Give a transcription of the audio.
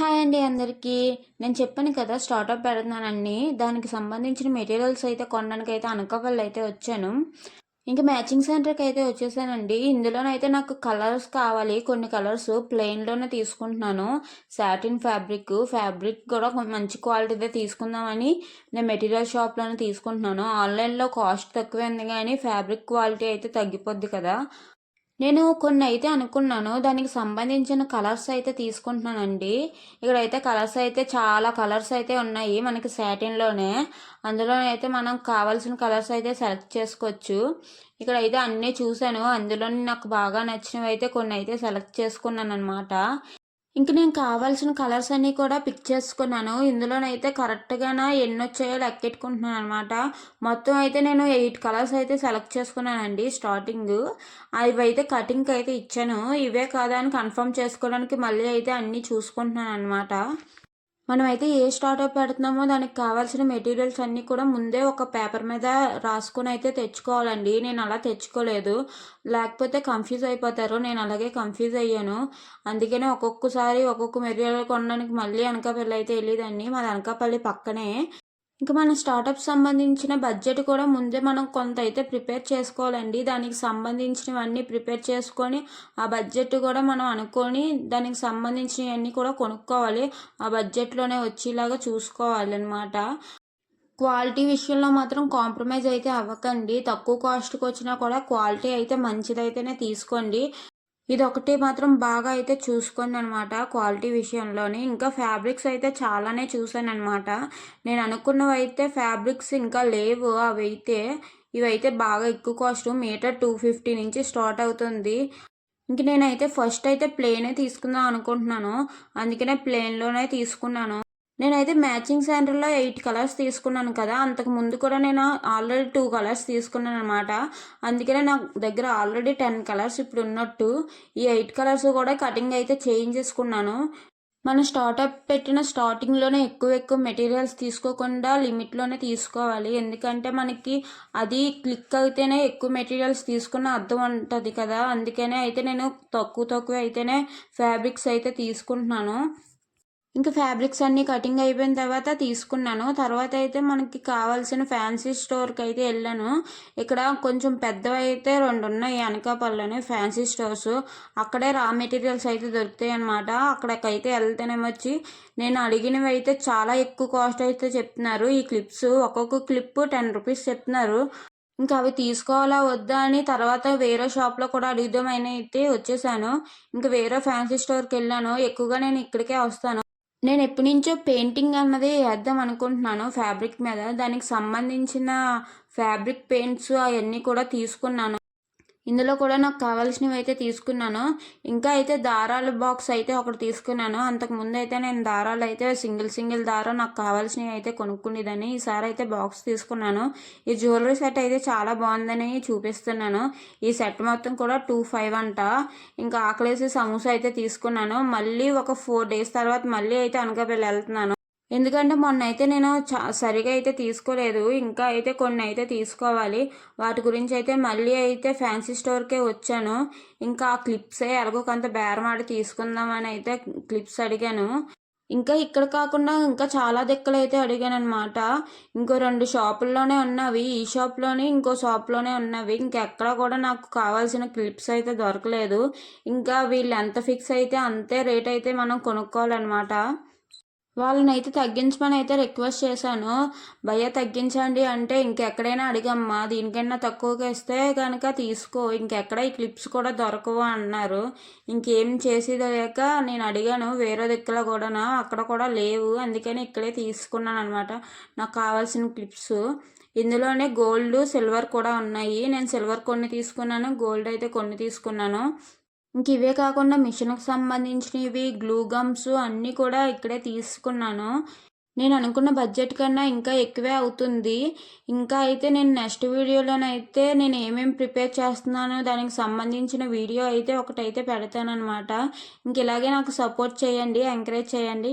Hi అండి అందరికీ. నేను చెప్పాను కదా స్టార్టప్ పెడుతున్నానండి దానికి సంబంధించిన మెటీరియల్స్ అయితే కొనడానికి అయితే అనకాపల్లి అయితే వచ్చాను. ఇంకా మ్యాచింగ్ సెంటర్కి అయితే వచ్చేసానండి. ఇందులోనైతే నాకు కలర్స్ కావాలి. కొన్ని కలర్స్ ప్లెయిన్లోనే తీసుకుంటున్నాను. సాటిన్ ఫ్యాబ్రిక్ ఫ్యాబ్రిక్ కూడా మంచి క్వాలిటీదే తీసుకుందామని నేను మెటీరియల్ షాప్లోనే తీసుకుంటున్నాను. ఆన్లైన్లో కాస్ట్ తక్కువైంది కానీ ఫ్యాబ్రిక్ క్వాలిటీ అయితే తగ్గిపోద్ది కదా. నేను కొన్ని అయితే అనుకున్నాను. దానికి సంబంధించిన కలర్స్ అయితే తీసుకుంటున్నానండి. ఇక్కడైతే కలర్స్ అయితే చాలా కలర్స్ అయితే ఉన్నాయి మనకి శాటిన్లోనే అందులో అయితే మనం కావాల్సిన కలర్స్ అయితే సెలెక్ట్ చేసుకోవచ్చు. ఇక్కడ అయితే అన్నీ చూశాను. అందులో నాకు బాగా నచ్చినవి అయితే కొన్ని అయితే సెలెక్ట్ చేసుకున్నాను అనమాట ఇంక నేను కావాల్సిన కలర్స్ అన్నీ కూడా పిక్ చేసుకున్నాను. ఇందులోనైతే కరెక్ట్గా ఎన్ని వచ్చాయో లెక్కెట్టుకుంటున్నాను అనమాట మొత్తం అయితే నేను ఎయిట్ కలర్స్ అయితే సెలెక్ట్ చేసుకున్నానండి స్టార్టింగ్. అవి అయితే కటింగ్కి అయితే ఇచ్చాను. ఇవే కాదా అని కన్ఫర్మ్ చేసుకోవడానికి మళ్ళీ అయితే అన్నీ చూసుకుంటున్నాను అనమాట మనమైతే ఏ స్టార్ట్అప్ పెడుతున్నామో దానికి కావాల్సిన మెటీరియల్స్ అన్నీ కూడా ముందే ఒక పేపర్ మీద రాసుకొని అయితే తెచ్చుకోవాలండి. నేను అలా తెచ్చుకోలేదు. లేకపోతే కన్ఫ్యూజ్ అయిపోతారు. నేను అలాగే కన్ఫ్యూజ్ అయ్యాను. అందుకనే ఒక్కొక్కసారి ఒక్కొక్క మెటీరియల్ కొనడానికి మళ్ళీ అనకాపల్లి అయితే వెళ్ళేదండి మాది అనకాపల్లి పక్కనే. ఇంకా మన స్టార్టప్ సంబంధించిన బడ్జెట్ కూడా ముందే మనం కొంత అయితే ప్రిపేర్ చేసుకోవాలండి. దానికి సంబంధించినవన్నీ ప్రిపేర్ చేసుకొని ఆ బడ్జెట్ కూడా మనం అనుకొని దానికి సంబంధించినవన్నీ కూడా కొనుక్కోవాలి. ఆ బడ్జెట్లోనే వచ్చేలాగా చూసుకోవాలి అనమాట క్వాలిటీ విషయంలో మాత్రం కాంప్రమైజ్ అయితే అవ్వకండి. తక్కువ కాస్ట్కి వచ్చినా కూడా క్వాలిటీ అయితే మంచిదైతేనే తీసుకోండి. ఇది ఒకటి మాత్రం బాగా అయితే చూసుకోండి అనమాట క్వాలిటీ విషయంలోనే. ఇంకా ఫ్యాబ్రిక్స్ అయితే చాలానే చూసాను అనమాట నేను అనుకున్నవి అయితే ఫ్యాబ్రిక్స్ ఇంకా లేవు అవి అయితే ఇవైతే బాగా ఎక్కువ కాస్ట్ మీటర్ టూ ఫిఫ్టీ నుంచి స్టార్ట్ అవుతుంది. ఇంక నేనైతే ఫస్ట్ అయితే ప్లేనే తీసుకుందాం అనుకుంటున్నాను. అందుకనే ప్లేన్లోనే తీసుకున్నాను. నేనైతే మ్యాచింగ్ సెంటర్లో ఎయిట్ కలర్స్ తీసుకున్నాను కదా. అంతకు ముందు కూడా నేను ఆల్రెడీ టూ కలర్స్ తీసుకున్నాను అనమాట అందుకనే నా దగ్గర ఆల్రెడీ టెన్ కలర్స్ ఇప్పుడు ఉన్నట్టు. ఈ ఎయిట్ కలర్స్ కూడా కటింగ్ అయితే చేంజ్ చేసుకున్నాను. మనం స్టార్టప్ పెట్టిన స్టార్టింగ్లోనే ఎక్కువ ఎక్కువ మెటీరియల్స్ తీసుకోకుండా లిమిట్లోనే తీసుకోవాలి. ఎందుకంటే మనకి అది క్లిక్ అయితేనే ఎక్కువ మెటీరియల్స్ తీసుకున్న అర్థం ఉంటుంది కదా. అందుకనే అయితే నేను తక్కువ తక్కువ అయితేనే ఫ్యాబ్రిక్స్ అయితే తీసుకుంటున్నాను. ఇంకా ఫ్యాబ్రిక్స్ అన్నీ కటింగ్ అయిపోయిన తర్వాత తీసుకున్నాను. తర్వాత అయితే మనకి కావాల్సిన ఫ్యాన్సీ స్టోర్కి అయితే వెళ్ళాను. ఇక్కడ కొంచెం పెద్దవి అయితే రెండు ఉన్నాయి అనకాపల్లిలోనే ఫ్యాన్సీ స్టోర్స్. అక్కడే రా మెటీరియల్స్ అయితే దొరుకుతాయి అనమాట అక్కడికైతే వెళ్తేనేమొచ్చి నేను అడిగినవి అయితే చాలా ఎక్కువ కాస్ట్ అయితే చెప్తున్నారు. ఈ క్లిప్స్ ఒక్కొక్క క్లిప్ టెన్ రూపీస్ చెప్తున్నారు. ఇంకా అవి తీసుకోవాలా వద్దా అని తర్వాత వేరే షాప్లో కూడా అడుగుదామని అయితే వచ్చేసాను. ఇంకా వేరే ఫ్యాన్సీ స్టోర్కి వెళ్ళాను. ఎక్కువగా నేను ఇక్కడికే వస్తాను. నేను ఎప్పటి నుంచో పెయింటింగ్ అన్నది వేద్దాం అనుకుంటున్నాను ఫ్యాబ్రిక్ మీద. దానికి సంబంధించిన ఫ్యాబ్రిక్ పెయింట్స్ అవన్నీ కూడా తీసుకున్నాను. ఇందులో కూడా నాకు కావాల్సినవి అయితే తీసుకున్నాను. ఇంకా అయితే దారాల బాక్స్ అయితే ఒకటి తీసుకున్నాను. అంతకు ముందు అయితే నేను దారాలు అయితే సింగిల్ సింగిల్ దారం నాకు కావాల్సినవి అయితే కొనుక్కునేదని ఈసారి అయితే బాక్స్ తీసుకున్నాను. ఈ జ్యువెలరీ సెట్ అయితే చాలా బాగుందని చూపిస్తున్నాను. ఈ సెట్ మొత్తం కూడా టూ ఫైవ్ అంట. ఇంకా ఆకలేసి సమోసా అయితే తీసుకున్నాను. మళ్ళీ ఒక ఫోర్ డేస్ తర్వాత మళ్ళీ అయితే అనకాపల్లి వెళ్తున్నాను. ఎందుకంటే మొన్న అయితే నేను సరిగా అయితే తీసుకోలేదు. ఇంకా అయితే కొన్ని అయితే తీసుకోవాలి. వాటి గురించి అయితే మళ్ళీ అయితే ఫ్యాన్సీ స్టోర్కే వచ్చాను. ఇంకా ఆ క్లిప్సే ఎలాగో కొంత బేరమాడి తీసుకుందామని అయితే క్లిప్స్ అడిగాను. ఇంకా ఇక్కడ కాకుండా ఇంకా చాలా దిక్కలు అయితే అడిగాను అనమాట ఇంకో రెండు షాపుల్లోనే ఉన్నవి. ఈ షాప్లోనే ఇంకో షాప్లోనే ఉన్నవి. ఇంకెక్కడ కూడా నాకు కావాల్సిన క్లిప్స్ అయితే దొరకలేదు. ఇంకా వీళ్ళు ఎంత ఫిక్స్ అయితే అంతే రేట్ అయితే మనం కొనుక్కోవాలన్నమాట. వాళ్ళని అయితే తగ్గించమని అయితే రిక్వెస్ట్ చేశాను. భయ తగ్గించండి అంటే ఇంకెక్కడైనా అడిగమ్మా దీనికైనా తక్కువగా ఇస్తే కనుక తీసుకో ఇంకెక్కడ ఈ క్లిప్స్ కూడా దొరకవు అన్నారు. ఇంకేం చేసేది లేక నేను అడిగాను వేరే దిక్కులో కూడా అక్కడ కూడా లేవు అందుకని ఇక్కడే తీసుకున్నాను అనమాట నాకు కావాల్సిన క్లిప్స్ ఇందులోనే గోల్డ్ సిల్వర్ కూడా ఉన్నాయి. నేను సిల్వర్ కొన్ని తీసుకున్నాను గోల్డ్ అయితే కొన్ని తీసుకున్నాను. ఇంక ఇవే కాకుండా మిషన్కి సంబంధించినవి గ్లూ గమ్స్ అన్నీ కూడా ఇక్కడే తీసుకున్నాను. నేను అనుకున్న బడ్జెట్ కన్నా ఇంకా ఎక్కువే అవుతుంది. ఇంకా అయితే నేను నెక్స్ట్ వీడియోలోనైతే నేను ఏమేమి ప్రిపేర్ చేస్తున్నానో దానికి సంబంధించిన వీడియో అయితే ఒకటైతే పెడతానమాట ఇంక ఇలాగే నాకు సపోర్ట్ చేయండి ఎంకరేజ్ చేయండి.